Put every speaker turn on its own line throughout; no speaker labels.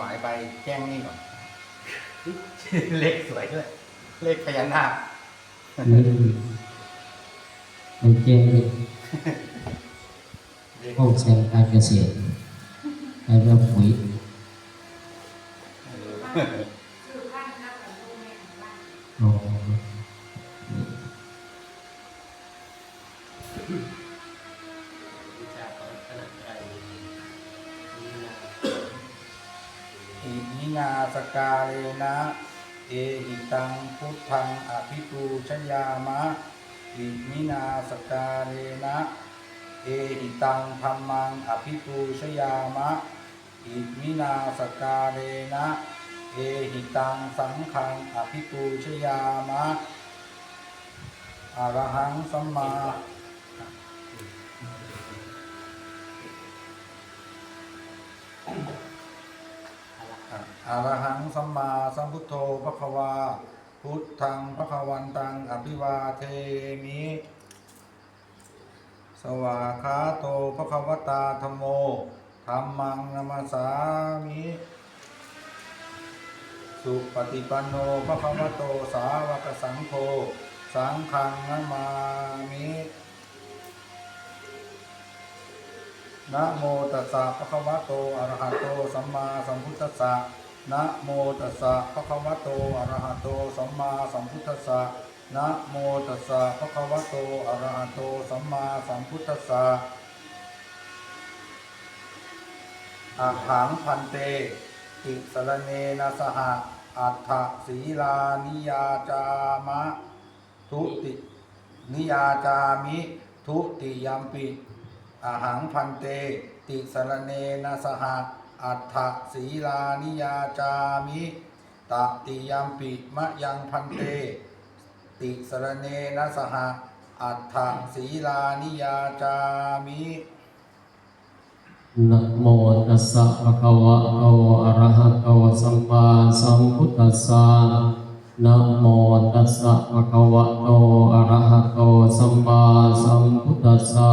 วายไปแจ้งนี่ก่อนเลขสวยด้วย เลขพญานาค
อืมมันเจ๊ง
เลข
ห้องแสงการเกษตรการเรื่องปุ๋ย
อิมินา
สกาเลนะเอหิตังพุทธังอภิปูชยามะอิมินาสกาเลนะเอหิตังธรรมังอภิปูชยามะอิมินาสกาเลนะเอหิตังสังฆังอภิปูชยามะอรหังสัมมา อรหังสัมมาสัมพุทโธพระควา พุทธังพระควันตังอภิวาเทมิ สวาคาโตพระควตาธรรมโมธรรมังนามาสามิ สุปฏิปันโนพระควโตสาวกสังโฆสังฆังนามามินะโมตัสสะภะคะวะโตอะระหะโต สัมมาสัมพุทธัสสะ นะโมตัสสะภะคะวะโตอะระหะโตสัมมาสัมพุทธัสสะนะโมตัสสะภะคะวะโตอะระหะโตสัมมาสัมพุทธัสสะอะหังพันเตติสรเนนะสหะอัฏฐศีลานิยาจามะทุตินิยาจามิทุติยัมปิอาหังพันเต ติสรเนนะสหะ อัฏฐศีลานิยาจามิตติยมปิมะยังพันเต ติสรเนนะสหอัฏฐศีลานิยาจามิ
นะโมตัสสะภะคะวะโตอะระหะโตสัมมาสัมพุทธัสสะนะโมตัสสะภะคะวะโตอะระหะโตสัมมาสัมพุทธัสสะ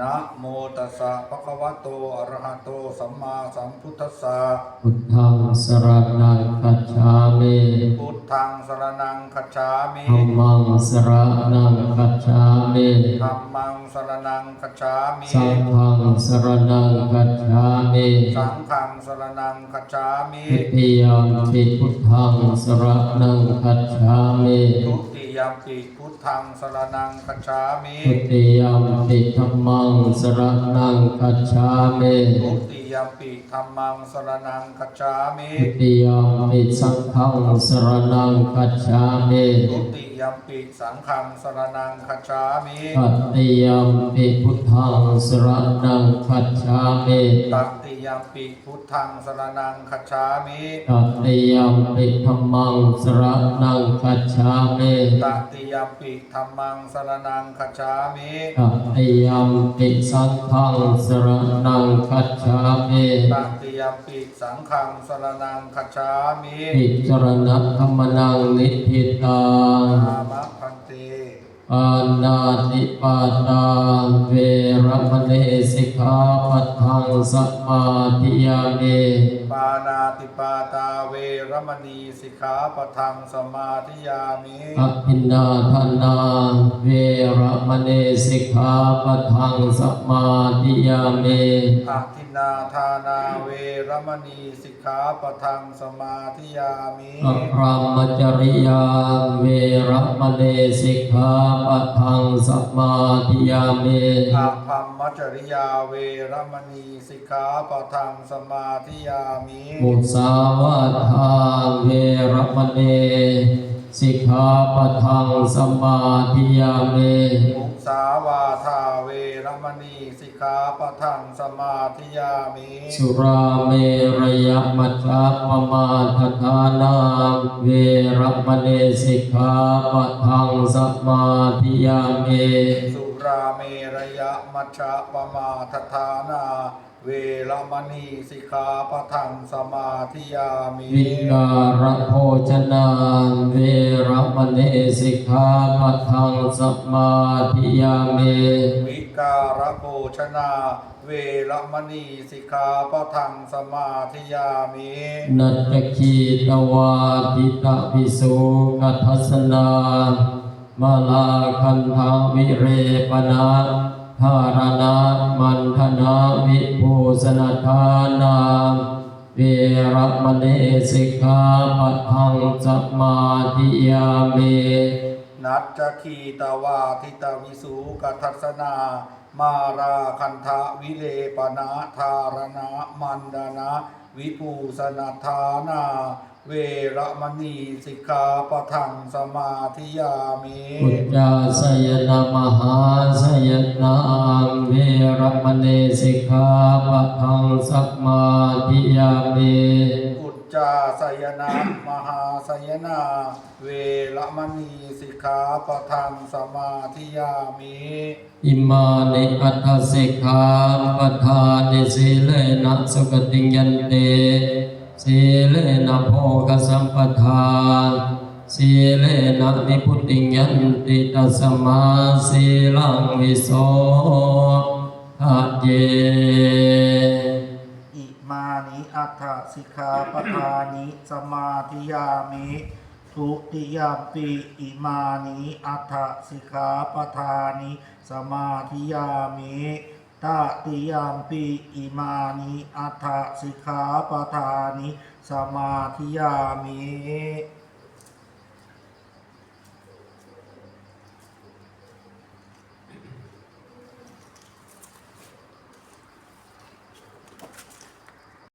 นะโมตัสสะภะคะวะโตอะระหะโตสัมมาสัมพุทธัสสะ
พุทธังสรณังคัจฉามิ
พุทธังสรนังคัจฉามิ
ธัมมังสรณังคัจฉามิ
ธัมมังสรนังคัจฉามิ
สังฆังสรณังคัจฉามิ
สังฆังสรนังคัจฉามิ
ทุติยมปิพุทธังสรณังคัจฉามิ
ทุติ ยมปิพุทธังสรนังคัจฉามิ
ทุติยมปิธัมมังสรณังคัจฉามิ
ทุติ ยมปิธัมมังสรนังคัจฉามิ
ทุติยมปิสังฆังสรณังคัจฉามิ
ทุติยมปิสังฆังสรนังคัจฉามิ
ตัตติยมปิพุทธังสรณังคัจฉามิ
ตัติยมปิพุทธังสรนังคัจฉามิ
ตัตติยมปิธัมมังสรณังคัจฉามิ
ตัติยมปิธัมมังสรนังคัจฉามิ
ตัตติยมปิสังฆังสรณังคัจฉามิ
ตัติยมปิสังฆังสรนังคัจฉามิ
ปิจรณะธรรมนังนิพพิตัง
อามะพันเต
ปานาติปาตาเวรมณีสิกขาปัทังสัมมาทิยามิ
ปานาติปาตาเวรมณีสิกขาปะทังสมาธิยามิ
อภินนาทานาเวรมณีสิกขาปัทังสัมมาทิยามิ
อาทินนาทานาเวรมณีสิกขาปะทังสมาธิยามิ
อภรมจริยาเวรมณีสิกขาปัทังสัมมาทิยามิ
อาพัมมัจจริยาเวรมณีสิกขาปะทังสมาธิยามิ
มุสาวาทาเวรมณีสิกขาปัทังสัมมาทิยามิ
มุสาวาทาเวรมณีสิกขาปะทังสมาธิยามิ
สุราเมรยมัจจาปมาทฐานาเวรมณีสิกขาปัทังสัมมาทิยามิ
สุราเมรยะมัชฌะปมาทฐานา เวรมณีสิกขาปะทังสมาธิยามิ
วิการะโภชนาเวรมณีสิกขาปะทังสมาธิยามิ
วิการโภชนาเวรมณีสิกขาปะทังสมาธิยามิ
นัตตคีตวาทิตะวิสุกัทัสนามาลาคันธาวิเรปนา ธารณะมันธนาวิภูสนทานาเวรมณีสิกขาปัทังสมาทิยามิ
นัจจคีตวาทิตวิสุกัทัสนา มาราคันทะวิเลปนาธารณะมันดานะวิภูสนาธานา เวรมณีสิกขาปทังสมาธิยามิ
อุจจาสยนามหาสยนามเวรมณีสิกขาปทังสมาธิยามิ
จาสยนะมหาสยนา เวรมณีสิกขาปะทังสมาธิยามิ
อิมานิอัตถสิกขาปทานิสีเลนะสุกติยันเตสีเลนะโภคสัมปทาสีเลนะนิพุติยันติตัสมาสีลังวิโสทะเย
อิมานิ อัฏฐสิกขาปทานิสมาธิยามิทุติยมปีอิมานิอัฏฐสิกขาปทานิสมาธิยามิตติยมปีอิมานิอัฏฐสิกขาปทานิสมาธิยามิ